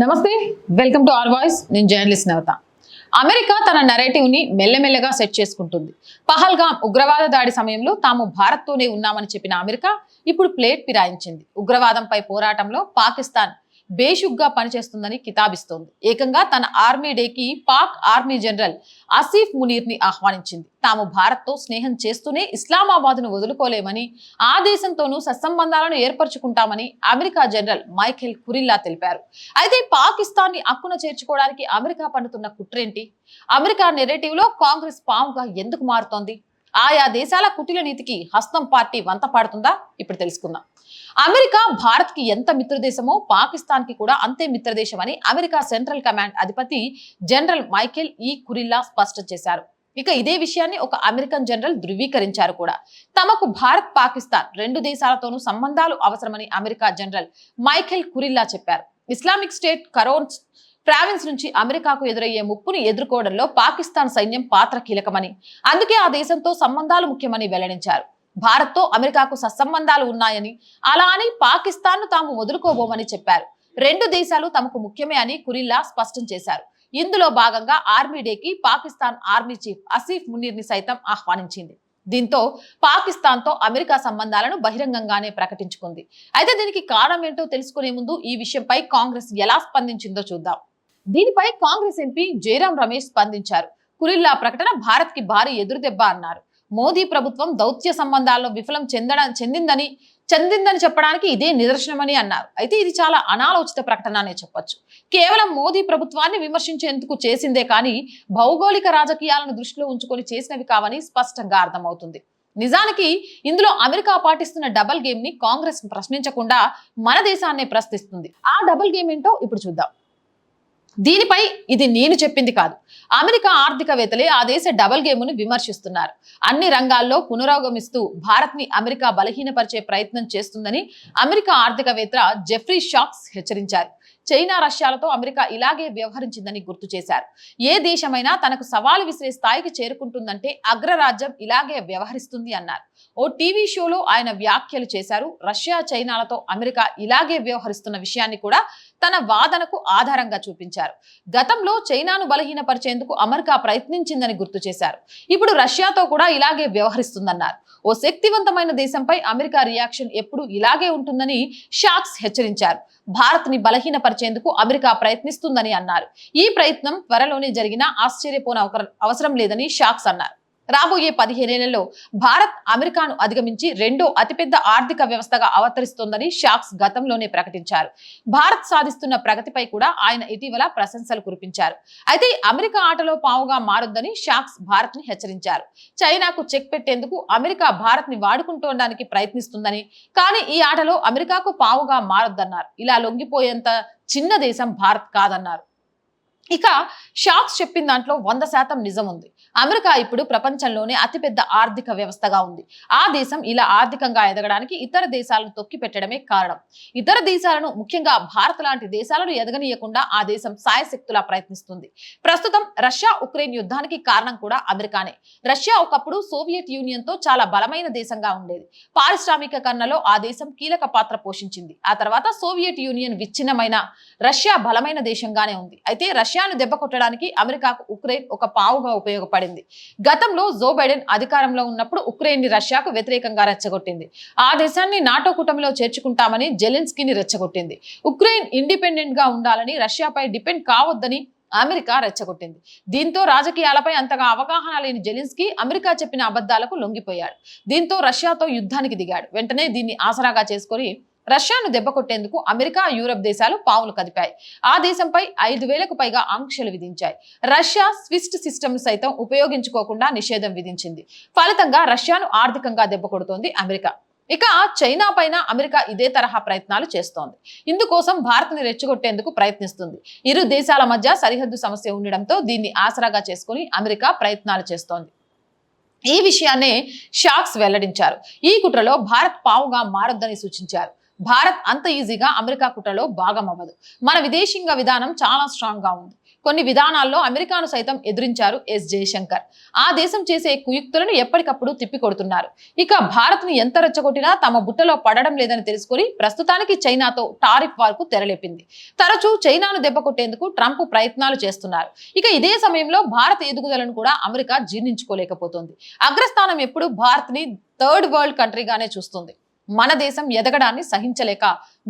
నమస్తే welcome to R voice. నేను journalist Navata. America తన నెరేటివ్ని మెల్లమెల్లగా సెట్ చేసుకుంటుంది. పహల్గాం ఉగ్రవాద దాడి సమయంలో తాము భారత్తోనే ఉన్నామని చెప్పిన అమెరికా ఇప్పుడు ప్లేట్ పిరాయించింది. ఉగ్రవాదంపై పోరాటంలో పాకిస్తాన్ బేషుగ్గా పనిచేస్తుందని కితాబిస్తోంది. ఏకంగా తన ఆర్మీ డేకి పాక్ ఆర్మీ జనరల్ ఆసిఫ్ మునీర్ని ఆహ్వానించింది. తాము భారత్తో స్నేహం చేస్తూనే ఇస్లామాబాద్ను వదులుకోలేమని ఆ దేశంతోనూ సత్సంబంధాలను ఏర్పరచుకుంటామని అమెరికా జనరల్ మైఖేల్ కురిల్లా తెలిపారు. అయితే పాకిస్తాన్ని అక్కున చేర్చుకోవడానికి అమెరికా పండుతున్న కుట్రేంటి? అమెరికా నెరేటివ్లో కాంగ్రెస్ పాముగా ఎందుకు మారుతోంది? ఆయా దేశాల కుటిల నీతికి హస్తం పార్టీ వంత పాడుతుందా? ఇప్పుడు తెలుసుకుందాం. అమెరికా భారత్కి ఎంత మిత్రదేశమో పాకిస్తాన్కి కూడా అంతే మిత్రదేశం అని అమెరికా సెంట్రల్ కమాండ్ అధిపతి జనరల్ మైకేల్ ఈ కురిల్లా స్పష్టం చేశారు. ఇక ఇదే విషయాన్ని ఒక అమెరికన్ జనరల్ ధృవీకరించారు కూడా. తమకు భారత్ పాకిస్తాన్ రెండు దేశాలతోనూ సంబంధాలు అవసరమని అమెరికా జనరల్ మైఖేల్ కురిల్లా చెప్పారు. ఇస్లామిక్ స్టేట్ కరోన్ ప్రావిన్స్ నుంచి అమెరికాకు ఎదురయ్యే ముప్పును ఎదుర్కోవడంలో పాకిస్తాన్ సైన్యం పాత్ర కీలకమని. అందుకే ఆ దేశంతో సంబంధాలు ముఖ్యమని వెల్లడించారు. భారత్తో అమెరికాకు సత్సంబంధాలు ఉన్నాయని అలా అని పాకిస్తాన్ను తాము వదులుకోబోమని చెప్పారు. రెండు దేశాలు తమకు ముఖ్యమే అని కురిల్లా స్పష్టం చేశారు. ఇందులో భాగంగా ఆర్మీ డేకి పాకిస్తాన్ ఆర్మీ చీఫ్ అసీఫ్ మునీర్ని సైతం ఆహ్వానించింది. దీంతో పాకిస్తాన్తో అమెరికా సంబంధాలను బహిరంగంగానే ప్రకటించుకుంది. అయితే దీనికి కారణం ఏంటో తెలుసుకునే ముందు ఈ విషయంపై కాంగ్రెస్ ఎలా స్పందించిందో చూద్దాం. దీనిపై కాంగ్రెస్ ఎంపీ జయరాం రమేష్ స్పందించారు. కురిల్లా ప్రకటన భారత్కి భారీ ఎదురుదెబ్బ అన్నారు. మోదీ ప్రభుత్వం దౌత్య సంబంధాల్లో విఫలం చెందడం చెందిందని చెందిందని చెప్పడానికి ఇదే నిదర్శనమని అన్నారు. అయితే ఇది చాలా అనాలోచిత ప్రకటన అనే చెప్పొచ్చు. కేవలం మోదీ ప్రభుత్వాన్ని విమర్శించేందుకు చేసిందే కానీ భౌగోళిక రాజకీయాలను దృష్టిలో ఉంచుకొని చేసినవి కావని స్పష్టంగా అర్థమవుతుంది. నిజానికి ఇందులో అమెరికా పాటిస్తున్న డబల్ గేమ్ని కాంగ్రెస్ ప్రశ్నించకుండా మన దేశాన్నే ప్రశ్నిస్తుంది. ఆ డబల్ గేమ్ ఏంటో ఇప్పుడు చూద్దాం. దీనిపై ఇది నేను చెప్పింది కాదు. అమెరికా ఆర్థికవేత్తలే ఆ దేశ డబల్ గేమును విమర్శిస్తున్నారు. అన్ని రంగాల్లో పునరాగమిస్తూ భారత్ని అమెరికా బలహీనపరిచే ప్రయత్నం చేస్తుందని అమెరికా ఆర్థికవేత్త జెఫ్రీ షాక్స్ హెచ్చరించారు. చైనా రష్యాలతో అమెరికా ఇలాగే వ్యవహరించిందని గుర్తు చేశారు. ఏ దేశమైనా తనకు సవాలు విసిరే స్థాయికి చేరుకుంటుందంటే అగ్రరాజ్యం ఇలాగే వ్యవహరిస్తుంది అన్నారు. ఓ టీవీ షోలో ఆయన వ్యాఖ్యలు చేశారు. రష్యా చైనాలతో అమెరికా ఇలాగే వ్యవహరిస్తున్న విషయాన్ని కూడా తన వాదనకు ఆధారంగా చూపించారు. గతంలో చైనాను బలహీనపరిచేందుకు అమెరికా ప్రయత్నించిందని గుర్తు చేశారు. ఇప్పుడు రష్యాతో కూడా ఇలాగే వ్యవహరిస్తుందన్నారు. ఓ శక్తివంతమైన దేశంపై అమెరికా రియాక్షన్ ఎప్పుడు ఇలాగే ఉంటుందని షాక్స్ హెచ్చరించారు. భారత్ని బలహీనపరిచేందుకు అమెరికా ప్రయత్నిస్తుందని అన్నారు. ఈ ప్రయత్నం త్వరలోనే జరిగినా ఆశ్చర్యపోన అవసరం లేదని షాక్స్ అన్నారు. రాబోయే పదిహేనేళ్ళలో భారత్ అమెరికాను అధిగమించి రెండో అతిపెద్ద ఆర్థిక వ్యవస్థగా అవతరిస్తోందని షాక్స్ గతంలోనే ప్రకటించారు. భారత్ సాధిస్తున్న ప్రగతిపై కూడా ఆయన ఇటీవల ప్రశంసలు కురిపించారు. అయితే అమెరికా ఆటలో పావుగా మారొద్దని షాక్స్ భారత్ని హెచ్చరించారు. చైనాకు చెక్ పెట్టేందుకు అమెరికా భారత్ని వాడుకుంటోడానికి ప్రయత్నిస్తుందని కానీ ఈ ఆటలో అమెరికాకు పావుగా మారొద్దన్నారు. ఇలా లొంగిపోయేంత చిన్న దేశం భారత్ కాదన్నారు. ఇక షాక్స్ చెప్పిన దాంట్లో వంద శాతం నిజం ఉంది. అమెరికా ఇప్పుడు ప్రపంచంలోనే అతిపెద్ద ఆర్థిక వ్యవస్థగా ఉంది. ఆ దేశం ఇలా ఆర్థికంగా ఎదగడానికి ఇతర దేశాలను తొక్కి పెట్టడమే కారణం. ఇతర దేశాలను ముఖ్యంగా భారత్ లాంటి దేశాలను ఎదగనీయకుండా ఆ దేశం సాయశక్తులా ప్రయత్నిస్తుంది. ప్రస్తుతం రష్యా ఉక్రెయిన్ యుద్ధానికి కారణం కూడా అమెరికానే. రష్యా ఒకప్పుడు సోవియట్ యూనియన్తో చాలా బలమైన దేశంగా ఉండేది. పారిశ్రామికీకరణలో ఆ దేశం కీలక పాత్ర పోషించింది. ఆ తర్వాత సోవియట్ యూనియన్ విచ్ఛిన్నమైన రష్యా బలమైన దేశంగానే ఉంది. అయితే రష్యా రష్యాను దెబ్బ కొట్టడానికి అమెరికాకు ఉక్రెయిన్ ఒక పావుగా ఉపయోగపడింది. గతంలో జో బైడెన్ అధికారంలో ఉన్నప్పుడు ఉక్రెయిన్ని రష్యాకు వ్యతిరేకంగా రెచ్చగొట్టింది. ఆ దేశాన్ని నాటో కూటమిలో చేర్చుకుంటామని జెలెన్స్కీని రెచ్చగొట్టింది. ఉక్రెయిన్ ఇండిపెండెంట్గా ఉండాలని రష్యాపై డిపెండ్ కావద్దని అమెరికా రెచ్చగొట్టింది. దీంతో రాజకీయాలపై అంతగా అవగాహన లేని జెలిన్స్కీ అమెరికా చెప్పిన అబద్ధాలకు లొంగిపోయాడు. దీంతో రష్యాతో యుద్ధానికి దిగాడు. వెంటనే దీన్ని ఆసరాగా చేసుకొని రష్యాను దెబ్బకొట్టేందుకు అమెరికా యూరప్ దేశాలు పావులు కదిపాయి. ఆ దేశంపై ఐదు వేలకు పైగా ఆంక్షలు విధించాయి. రష్యా స్విస్ట్ సిస్టమ్ సైతం ఉపయోగించుకోకుండా నిషేధం విధించింది. ఫలితంగా రష్యాను ఆర్థికంగా దెబ్బకొడుతోంది అమెరికా. ఇక చైనా పైన అమెరికా ఇదే తరహా ప్రయత్నాలు చేస్తోంది. ఇందుకోసం భారత్ని రెచ్చగొట్టేందుకు ప్రయత్నిస్తుంది. ఇరు దేశాల మధ్య సరిహద్దు సమస్య ఉండడంతో దీన్ని ఆసరాగా చేసుకుని అమెరికా ప్రయత్నాలు చేస్తోంది. ఈ విషయాన్నే షాక్స్ వెల్లడించారు. ఈ కుట్రలో భారత్ పావుగా మారొద్దని సూచించారు. భారత్ అంత ఈజీగా అమెరికా కుట్రలో భాగం అవ్వదు మన విదేశీంగ విధానం చాలా స్ట్రాంగ్గా ఉంది. కొన్ని విధానాల్లో అమెరికాను సైతం ఎదిరించారు ఎస్ జయశంకర్. ఆ దేశం చేసే కుయుక్తులను ఎప్పటికప్పుడు తిప్పికొడుతున్నారు. ఇక భారత్ను ఎంత రెచ్చగొట్టినా తమ బుట్టలో పడడం లేదని తెలుసుకుని ప్రస్తుతానికి చైనాతో టారిఫ్ వార్కు తెరలేపింది. తరచూ చైనాను దెబ్బకొట్టేందుకు ట్రంప్ ప్రయత్నాలు చేస్తున్నారు. ఇక ఇదే సమయంలో భారత్ ఎదుగుదలను కూడా అమెరికా జీర్ణించుకోలేకపోతుంది. అగ్రస్థానం ఎప్పుడు భారత్ని థర్డ్ వరల్డ్ కంట్రీగానే చూస్తుంది. మన దేశం ఎదగడాన్ని సహించలేక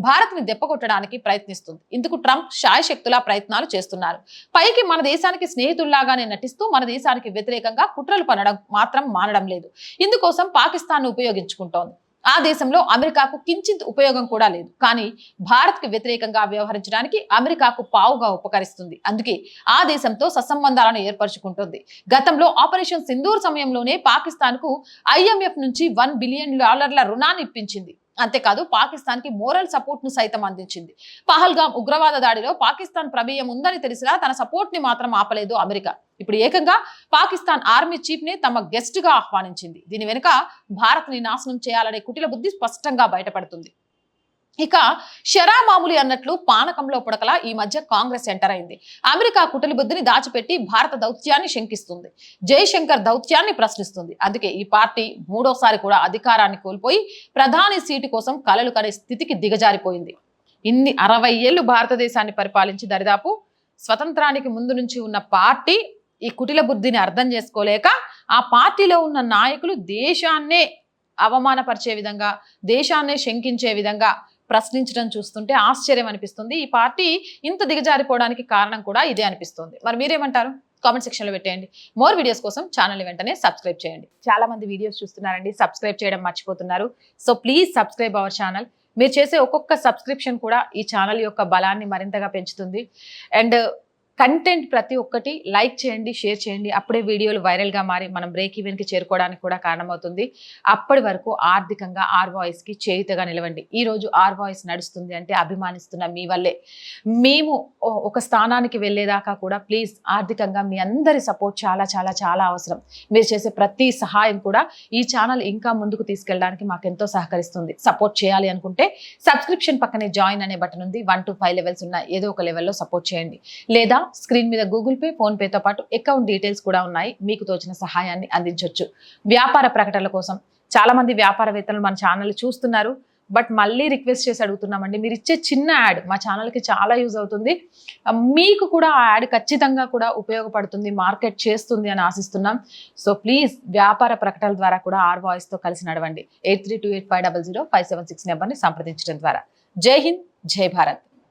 భారత్ని దెబ్బకొట్టడానికి ప్రయత్నిస్తుంది. ఇందుకు ట్రంప్ శాయశక్తులా ప్రయత్నాలు చేస్తున్నారు. పైకి మన దేశానికి స్నేహితుల్లాగానే నటిస్తూ మన దేశానికి వ్యతిరేకంగా కుట్రలు పనడం మాత్రం మానడం లేదు. ఇందుకోసం పాకిస్తాన్ ఉపయోగించుకుంటోంది. ఆ దేశంలో అమెరికాకు కించిత్ ఉపయోగం కూడా లేదు. కానీ భారత్కు వ్యతిరేకంగా వ్యవహరించడానికి అమెరికాకు పావుగా ఉపకరిస్తుంది. అందుకే ఆ దేశంతో సత్సంబంధాలను ఏర్పరచుకుంటుంది. గతంలో ఆపరేషన్ సింధూర్ సమయంలోనే పాకిస్తాన్కు ఐఎంఎఫ్ నుంచి వన్ బిలియన్ డాలర్ల రుణాన్ని ఇప్పించింది. అంతేకాదు పాకిస్తాన్కి మోరల్ సపోర్ట్ను సైతం అందించింది. పహల్గాం ఉగ్రవాద దాడిలో పాకిస్తాన్ ప్రమేయం ఉందని తెలిసినా తన సపోర్ట్ని మాత్రం ఆపలేదు అమెరికా. ఇప్పుడు ఏకంగా పాకిస్తాన్ ఆర్మీ చీఫ్ని తమ గెస్ట్గా ఆహ్వానించింది. దీని వెనుక భారత్ని నాశనం చేయాలనే కుటిల బుద్ధి స్పష్టంగా బయటపడుతుంది. ఇక షరా మామూలి అన్నట్లు పానకంలో పుడకలా ఈ మధ్య కాంగ్రెస్ ఎంటర్ అయింది. అమెరికా కుటలి బుద్ధిని దాచిపెట్టి భారత దౌత్యాన్ని శంకిస్తుంది. జయశంకర్ దౌత్యాన్ని ప్రశ్నిస్తుంది. అందుకే ఈ పార్టీ మూడోసారి కూడా అధికారాన్ని కోల్పోయి ప్రధాని సీటు కోసం కలలు కనే స్థితికి దిగజారిపోయింది. ఇన్ని అరవై ఏళ్ళు భారతదేశాన్ని పరిపాలించి దరిదాపు స్వతంత్రానికి ముందు నుంచి ఉన్న పార్టీ ఈ కుటిల బుద్ధిని అర్థం చేసుకోలేక ఆ పార్టీలో ఉన్న నాయకులు దేశాన్నే అవమానపరిచే విధంగా దేశాన్నే శంకించే విధంగా ప్రశ్నించడం చూస్తుంటే ఆశ్చర్యం అనిపిస్తుంది. ఈ పార్టీ ఇంత దిగజారిపోవడానికి కారణం కూడా ఇదే అనిపిస్తుంది. మరి మీరేమంటారు? కామెంట్ సెక్షన్లో పెట్టేయండి. మోర్ వీడియోస్ కోసం ఛానల్ వెంటనే సబ్స్క్రైబ్ చేయండి. చాలా మంది వీడియోస్ చూస్తున్నారండి. సబ్స్క్రైబ్ చేయడం మర్చిపోతున్నారు. So please subscribe our channel. మీరు చేసే ఒక్కొక్క సబ్స్క్రిప్షన్ కూడా ఈ ఛానల్ యొక్క బలాన్ని మరింతగా పెంచుతుంది. అండ్ కంటెంట్ ప్రతి ఒక్కటి లైక్ చేయండి షేర్ చేయండి. అప్పుడే వీడియోలు వైరల్గా మారి మనం బ్రేక్ ఈవెన్కి చేరుకోవడానికి కూడా కారణమవుతుంది. అప్పటి వరకు ఆర్థికంగా ఆర్ వాయిస్కి చేయుతగా నిలవండి. ఈరోజు ఆర్ వాయిస్ నడుస్తుంది అంటే అభిమానిస్తున్న మీ వల్లే. మేము ఒక స్థానానికి వెళ్ళేదాకా కూడా ప్లీజ్ ఆర్థికంగా మీ అందరి సపోర్ట్ చాలా చాలా చాలా అవసరం. మీరు చేసే ప్రతి సహాయం కూడా ఈ ఛానల్ ఇంకా ముందుకు తీసుకెళ్ళడానికి మాకు ఎంతో సహకరిస్తుంది. సపోర్ట్ చేయాలి అనుకుంటే సబ్స్క్రిప్షన్ పక్కనే జాయిన్ అనే బటన్ ఉంది. వన్ టు ఫైవ్ లెవెల్స్ ఉన్న ఏదో ఒక లెవెల్లో సపోర్ట్ చేయండి. లేదా స్క్రీన్ మీద గూగుల్ పే ఫోన్ పేతో పాటు అకౌంట్ డీటెయిల్స్ కూడా ఉన్నాయి. మీకు తోచిన సహాయాన్ని అందించవచ్చు వ్యాపార ప్రకటనల కోసం చాలా మంది వ్యాపారవేత్తలు మన ఛానల్ చూస్తున్నారు. బట్ మళ్ళీ రిక్వెస్ట్ చేసి అడుగుతున్నామండి. మీరు ఇచ్చే చిన్న యాడ్ మా ఛానల్కి చాలా యూజ్ అవుతుంది. మీకు కూడా ఆ యాడ్ ఖచ్చితంగా కూడా ఉపయోగపడుతుంది మార్కెట్ చేస్తుంది అని ఆశిస్తున్నాం. సో ప్లీజ్ వ్యాపార ప్రకటనల ద్వారా కూడా ఆర్ వాయిస్తో కలిసి నడవండి. Eight three two eight five double zero five seven six నెంబర్ని సంప్రదించడం ద్వారా. జై హింద్ జై భారత్.